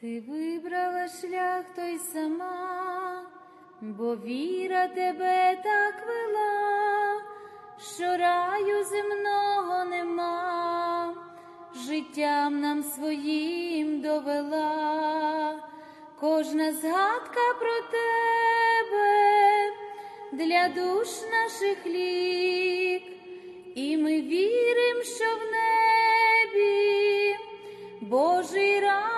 Ти вибрала шлях той сама, бо віра тебе так вела, що раю земного нема, життям нам своїм довела, кожна згадка про тебе для душ наших лік, і ми віримо, що в небі Божий рай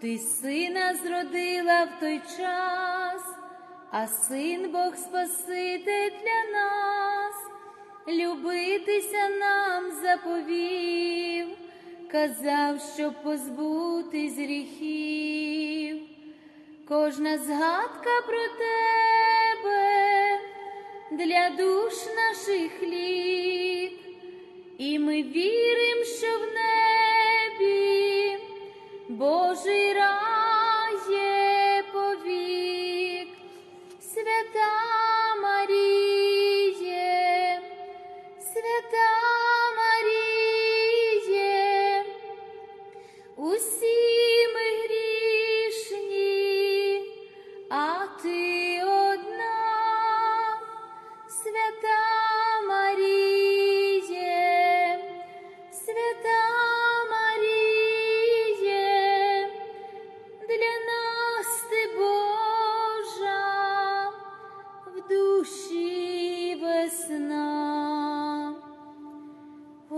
Ти сина зродила в той час, а син Бог Спаситель для нас, любитися нам заповів, казав, щоб позбутись гріхів. Кожна згадка про тебе для душ наших лік, і ми віримо, що в небі Божий рай є повік, свята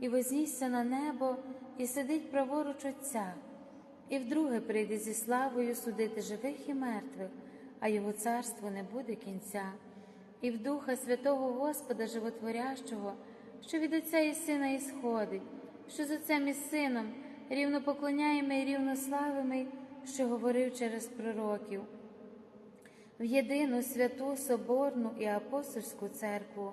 і вознісся на небо, і сидить праворуч Отця, і вдруге прийде зі славою судити живих і мертвих, а його царство не буде кінця. І в Духа Святого Господа Животворящого, що від Отця і Сина ісходить, що з Отцем і Сином рівно поклоняємо і рівно що говорив через пророків в єдину святу Соборну і апостольську церкву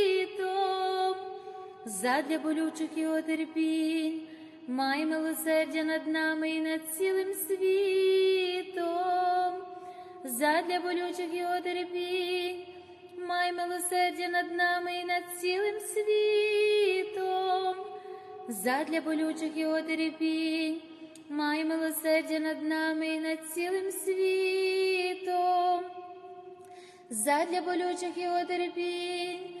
Задля болючих Його терпінь, май милосердя над нами і над цілим світом. Задля болючих Його терпінь, май милосердя над нами і над цілим світом. Задля болючих Його терпінь, май милосердя над нами і над цілим світом. Задля болючих Його терпінь,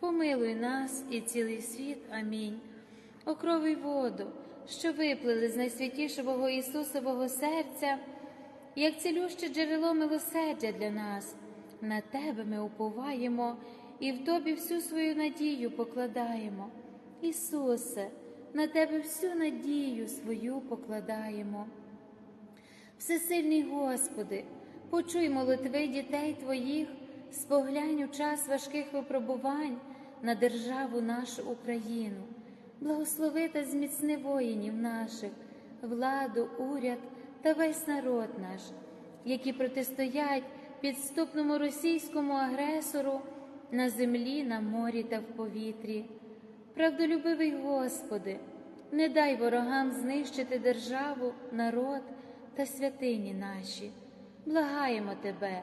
помилуй нас і цілий світ. Амінь. О крови воду, що виплили з найсвятішого Ісусового серця, як цілюще джерело милосердя для нас, на Тебе ми уповаємо і в Тобі всю свою надію покладаємо. Ісусе, на Тебе всю надію свою покладаємо. Всесильний Господи, почуй молитви дітей Твоїх, споглянь у час важких випробувань на державу нашу Україну, благослови та зміцни воїнів наших, владу, уряд та весь народ наш, які протистоять підступному російському агресору на землі, на морі та в повітрі. Правдолюбивий Господи, не дай ворогам знищити державу, народ та святині наші. Благаємо Тебе,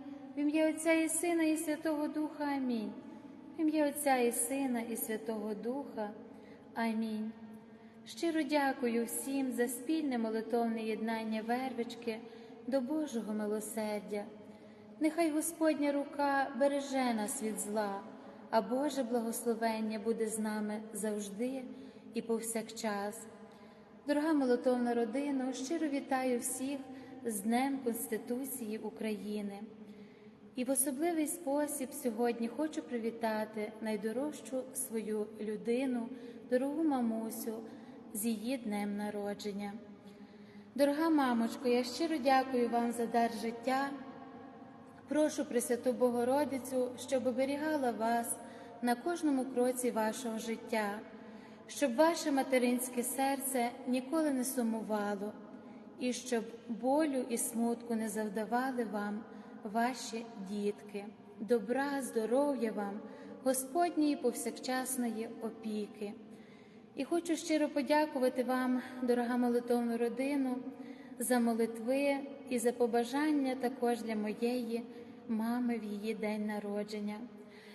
Ім'я Отця і Сина, і Святого Духа Амінь. В ім'я Отця і Сина, і Святого Духа. Амінь. Щиро дякую всім за спільне молитовне єднання вервички до Божого милосердя. Нехай Господня рука береже нас від зла, а Боже благословення буде з нами завжди і повсякчас. Дорога молитовна родина, щиро вітаю всіх з Днем Конституції України. І в особливий спосіб сьогодні хочу привітати найдорожчу свою людину, дорогу мамусю з її днем народження. Дорога мамочко, я щиро дякую вам за дар життя. Прошу Пресвяту Богородицю, щоб оберігала вас на кожному кроці вашого життя, щоб ваше материнське серце ніколи не сумувало, і щоб болю і смутку не завдавали вам ваші дітки, добра, здоров'я вам, Господньої повсякчасної опіки. І хочу щиро подякувати вам, дорога молитовна родина, за молитви і за побажання також для моєї мами в її день народження.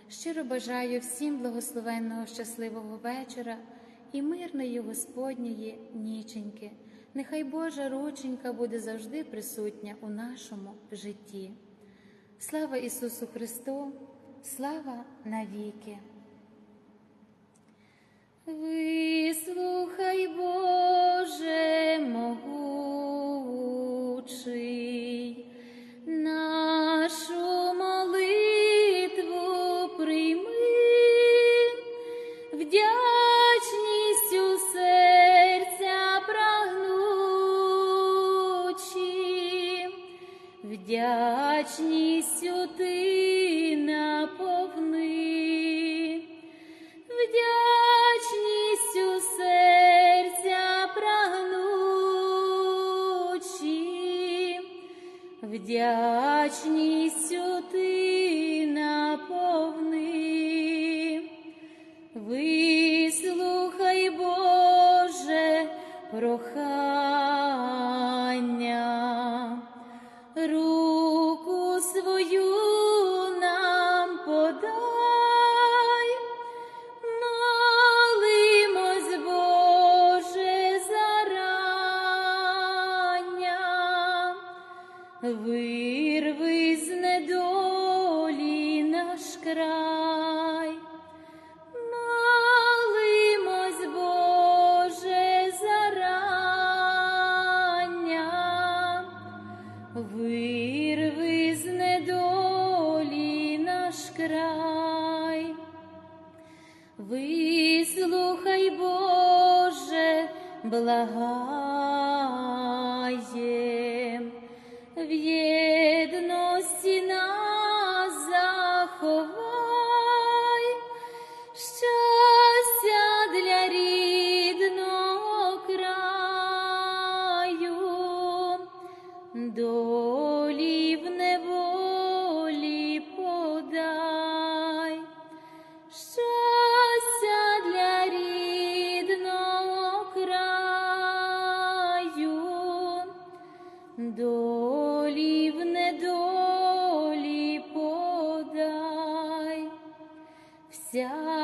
Щиро бажаю всім благословенного щасливого вечора і мирної Господньої ніченьки. Нехай Божа рученька буде завжди присутня у нашому житті. Слава Ісусу Христу, слава навіки! Вислухай, Боже могучий, вдячністю ти наповни вдячністю серця прагнучи, вдячністю Вислухай, Боже, благаєм, 家。